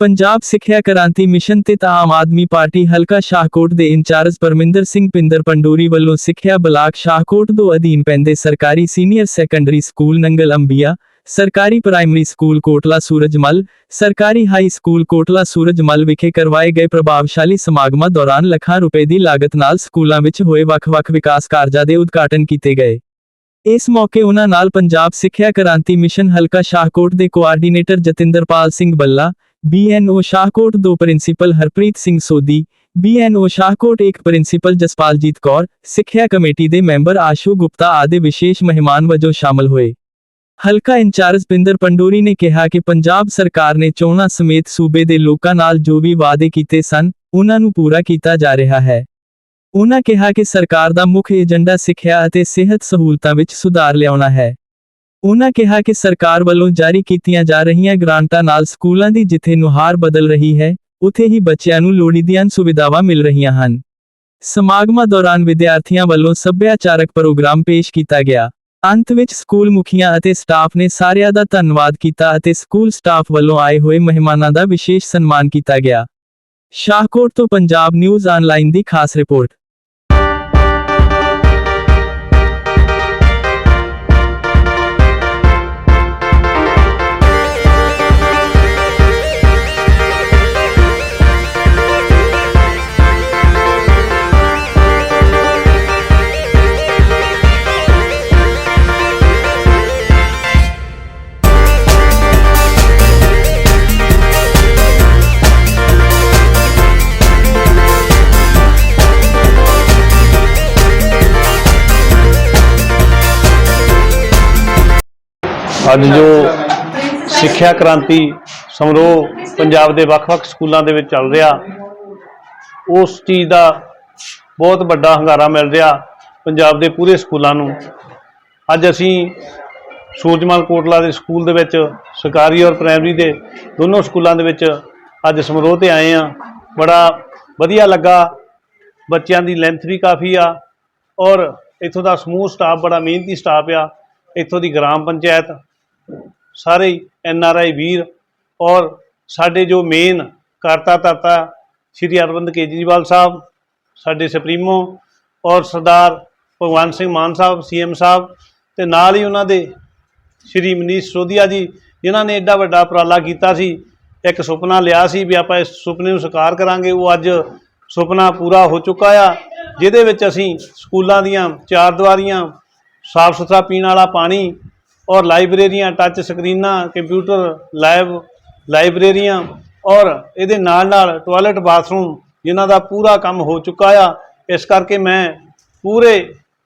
ਪੰਜਾਬ ਸਿੱਖਿਆ ਕ੍ਰਾਂਤੀ ਮਿਸ਼ਨ ਤੇ ਤਾਂ ਆਮ ਆਦਮੀ ਪਾਰਟੀ ਹਲਕਾ ਸ਼ਾਹਕੋਟ ਦੇ ਇੰਚਾਰਜ ਪਰਮਿੰਦਰ ਸਿੰਘ ਪਿੰਦਰ ਪੰਡੂਰੀ ਵੱਲੋਂ ਸਿੱਖਿਆ ਬਲਾਕ ਸ਼ਾਹਕੋਟ ਦੋ ਅਧੀਨ ਪੈਂਦੇ ਸਰਕਾਰੀ senior secondary school Nangal Ambian, ਸਰਕਾਰੀ ਪ੍ਰਾਇਮਰੀ ਸਕੂਲ ਕੋਟਲਾ ਸੂਰਜਮਲ ਸਰਕਾਰੀ ਹਾਈ ਸਕੂਲ ਕੋਟਲਾ ਸੂਰਜਮਲ ਵਿਖੇ ਕਰਵਾਏ ਗਏ ਪ੍ਰਭਾਵਸ਼ਾਲੀ ਸਮਾਗਮਾਂ ਦੌਰਾਨ ਲੱਖਾਂ ਰੁਪਏ ਦੀ ਲਾਗਤ ਨਾਲ ਸਕੂਲਾਂ ਵਿੱਚ ਹੋਏ ਵੱਖ-ਵੱਖ ਵਿਕਾਸ ਕਾਰਜਾਂ ਦੇ ਉਦਘਾਟਨ ਕੀਤੇ ਗਏ। ਇਸ ਮੌਕੇ ਉਹਨਾਂ ਨਾਲ ਪੰਜਾਬ ਸਿੱਖਿਆ ਕ੍ਰਾਂਤੀ ਮਿਸ਼ਨ ਹਲਕਾ ਸ਼ਾਹਕੋਟ ਦੇ ਕੋਆਰਡੀਨੇਟਰ ਜਤਿੰਦਰਪਾਲ ਸਿੰਘ ਬੱਲਾ ਬੀਐਨਓ ਸ਼ਾਹਕੋਟ ਦੋ ਪ੍ਰਿੰਸੀਪਲ ਹਰਪ੍ਰੀਤ ਸਿੰਘ ਸੋਦੀ ਬੀਐਨਓ ਸ਼ਾਹਕੋਟ ਇੱਕ ਪ੍ਰਿੰਸੀਪਲ ਜਸਪਾਲਜੀਤ ਕੌਰ, ਸਿੱਖਿਆ ਕਮੇਟੀ ਦੇ ਮੈਂਬਰ ਆਸ਼ੂ ਗੁਪਤਾ ਆਦਿ ਵਿਸ਼ੇਸ਼ ਮਹਿਮਾਨ ਵਜੋਂ ਸ਼ਾਮਲ ਹੋਏ। ਹਲਕਾ ਇੰਚਾਰਜ ਪਿੰਦਰ ਪੰਡੋਰੀ ਨੇ ਕਿਹਾ ਕਿ ਪੰਜਾਬ ਸਰਕਾਰ ਨੇ ਚੋਣਾਂ ਸਮੇਤ ਸੂਬੇ ਦੇ ਲੋਕਾਂ ਨਾਲ ਜੋ ਵੀ ਵਾਅਦੇ ਕੀਤੇ ਸਨ, ਉਹਨਾਂ ਨੂੰ ਪੂਰਾ ਕੀਤਾ ਜਾ ਰਿਹਾ ਹੈ। ਉਹਨਾਂ ਕਿਹਾ ਕਿ ਸਰਕਾਰ ਦਾ ਮੁੱਖ ਏਜੰਡਾ ਸਿੱਖਿਆ ਅਤੇ ਸਿਹਤ ਸਹੂਲਤਾਂ ਵਿੱਚ ਸੁਧਾਰ ਲਿਆਉਣਾ ਹੈ। ਉਹਨਾਂ ਕਿਹਾ ਕਿ ਸਰਕਾਰ ਵੱਲੋਂ ਜਾਰੀ ਕੀਤੀਆਂ ਜਾ ਰਹੀਆਂ ਗ੍ਰਾਂਟਾਂ ਨਾਲ ਸਕੂਲਾਂ ਦੀ ਜਿੱਥੇ ਨੁਹਾਰ ਬਦਲ ਰਹੀ ਹੈ, ਉਥੇ ਹੀ ਬੱਚਿਆਂ ਨੂੰ ਲੋੜੀਂਦੀਆਂ ਸੁਵਿਧਾਵਾਂ ਮਿਲ ਰਹੀਆਂ ਹਨ। ਸਮਾਗਮਾਂ ਦੌਰਾਨ ਵਿਦਿਆਰਥੀਆਂ ਵੱਲੋਂ ਸੱਭਿਆਚਾਰਕ ਪ੍ਰੋਗਰਾਮ ਪੇਸ਼ ਕੀਤਾ ਗਿਆ। ਅੰਤ ਵਿੱਚ ਸਕੂਲ ਮੁਖੀਆਂ ਅਤੇ ਸਟਾਫ ਨੇ ਸਾਰਿਆਂ ਦਾ ਧੰਨਵਾਦ ਕੀਤਾ ਅਤੇ ਸਕੂਲ ਸਟਾਫ ਵੱਲੋਂ ਆਏ ਹੋਏ ਮਹਿਮਾਨਾਂ ਦਾ ਵਿਸ਼ੇਸ਼ ਸਨਮਾਨ ਕੀਤਾ ਗਿਆ। ਸ਼ਾਹਕੋਟ ਤੋਂ ਪੰਜਾਬ ਨਿਊਜ਼ ਆਨਲਾਈਨ ਦੀ ਖਾਸ ਰਿਪੋਰਟ। ਅੱਜ ਜੋ ਸਿੱਖਿਆ ਕ੍ਰਾਂਤੀ ਸਮਾਰੋਹ ਪੰਜਾਬ ਦੇ ਵੱਖ-ਵੱਖ ਸਕੂਲਾਂ ਦੇ ਵਿੱਚ ਚੱਲ ਰਿਹਾ, ਉਸ ਚੀਜ਼ ਦਾ ਬਹੁਤ ਵੱਡਾ ਹੰਗਾਰਾ ਮਿਲ ਰਿਹਾ ਪੰਜਾਬ ਦੇ ਪੂਰੇ ਸਕੂਲਾਂ ਨੂੰ। ਅੱਜ ਅਸੀਂ ਸੂਰਜਮਲ ਕੋਟਲਾ ਦੇ ਸਕੂਲ ਦੇ ਵਿੱਚ, ਸਰਕਾਰੀ ਔਰ ਪ੍ਰਾਇਮਰੀ ਦੇ ਦੋਨੋਂ ਸਕੂਲਾਂ ਦੇ ਵਿੱਚ ਅੱਜ ਸਮਾਰੋਹ ਤੇ ਆਏ ਆ ਬੜਾ ਵਧੀਆ ਲੱਗਾ। ਬੱਚਿਆਂ ਦੀ ਲੈਂਥ ਵੀ ਕਾਫੀ ਆ ਔਰ ਇੱਥੋਂ ਦਾ ਸਮੂਹ ਸਟਾਫ ਬੜਾ ਮਿਹਨਤੀ ਸਟਾਫ ਆ। ਇੱਥੋਂ ਦੀ ਗ੍ਰਾਮ ਪੰਚਾਇਤ ਸਾਰੇ ਐਨ ਆਰ ਆਈ ਵੀਰ ਔਰ ਸਾਡੇ ਜੋ ਮੇਨ ਕਰਤਾ ਧਰਤਾ ਸ਼੍ਰੀ ਅਰਵਿੰਦ ਕੇਜਰੀਵਾਲ ਸਾਹਿਬ, ਸਾਡੇ ਸੁਪਰੀਮੋ ਔਰ ਸਰਦਾਰ ਭਗਵੰਤ ਸਿੰਘ ਮਾਨ ਸਾਹਿਬ ਸੀਐਮ ਸਾਹਿਬ ਤੇ ਨਾਲ ਹੀ ਉਹਨਾਂ ਦੇ ਸ਼੍ਰੀ ਮਨੀਸ਼ ਸੋਧੀਆ ਜੀ, ਜਿਨ੍ਹਾਂ ਨੇ ਐਡਾ ਵੱਡਾ ਉਪਰਾਲਾ ਕੀਤਾ ਸੀ, ਇੱਕ ਸੁਪਨਾ ਲਿਆ ਸੀ ਵੀ ਆਪਾਂ ਇਸ ਸੁਪਨੇ ਨੂੰ ਸਾਕਾਰ ਕਰਾਂਗੇ, ਉਹ ਅੱਜ ਸੁਪਨਾ ਪੂਰਾ ਹੋ ਚੁੱਕਾ ਆ, ਜਿਹਦੇ ਵਿੱਚ ਅਸੀਂ ਸਕੂਲਾਂ ਦੀਆਂ ਚਾਰ ਦੀਵਾਰੀਆਂ ਸਾਫ਼ ਸੁਥਰਾ ਪੀਣ ਵਾਲਾ ਪਾਣੀ ਔਰ ਲਾਇਬ੍ਰੇਰੀਆਂ ਟੱਚ ਸਕਰੀਨਾਂ ਕੰਪਿਊਟਰ ਲੈਬ ਲਾਇਬ੍ਰੇਰੀਆਂ ਔਰ ਇਹਦੇ ਨਾਲ ਨਾਲ ਟਾਇਲਟ ਬਾਥਰੂਮ ਜਿਨ੍ਹਾਂ ਦਾ ਪੂਰਾ ਕੰਮ ਹੋ ਚੁੱਕਾ ਆ। ਇਸ ਕਰਕੇ ਮੈਂ ਪੂਰੇ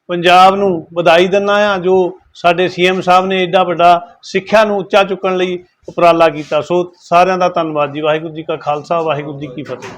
ਪੰਜਾਬ ਨੂੰ ਵਧਾਈ ਦਿੰਦਾ ਆ, ਜੋ ਸਾਡੇ ਸੀਐਮ ਸਾਹਿਬ ਨੇ ਐਡਾ ਵੱਡਾ ਸਿੱਖਿਆ ਨੂੰ ਉੱਚਾ ਚੁੱਕਣ ਲਈ ਉਪਰਾਲਾ ਕੀਤਾ। ਸੋ ਸਾਰਿਆਂ ਦਾ ਧੰਨਵਾਦ ਜੀ। ਵਾਹਿਗੁਰੂ ਜੀ ਕਾ ਖਾਲਸਾ, ਵਾਹਿਗੁਰੂ ਜੀ ਕੀ ਫਤਿਹ।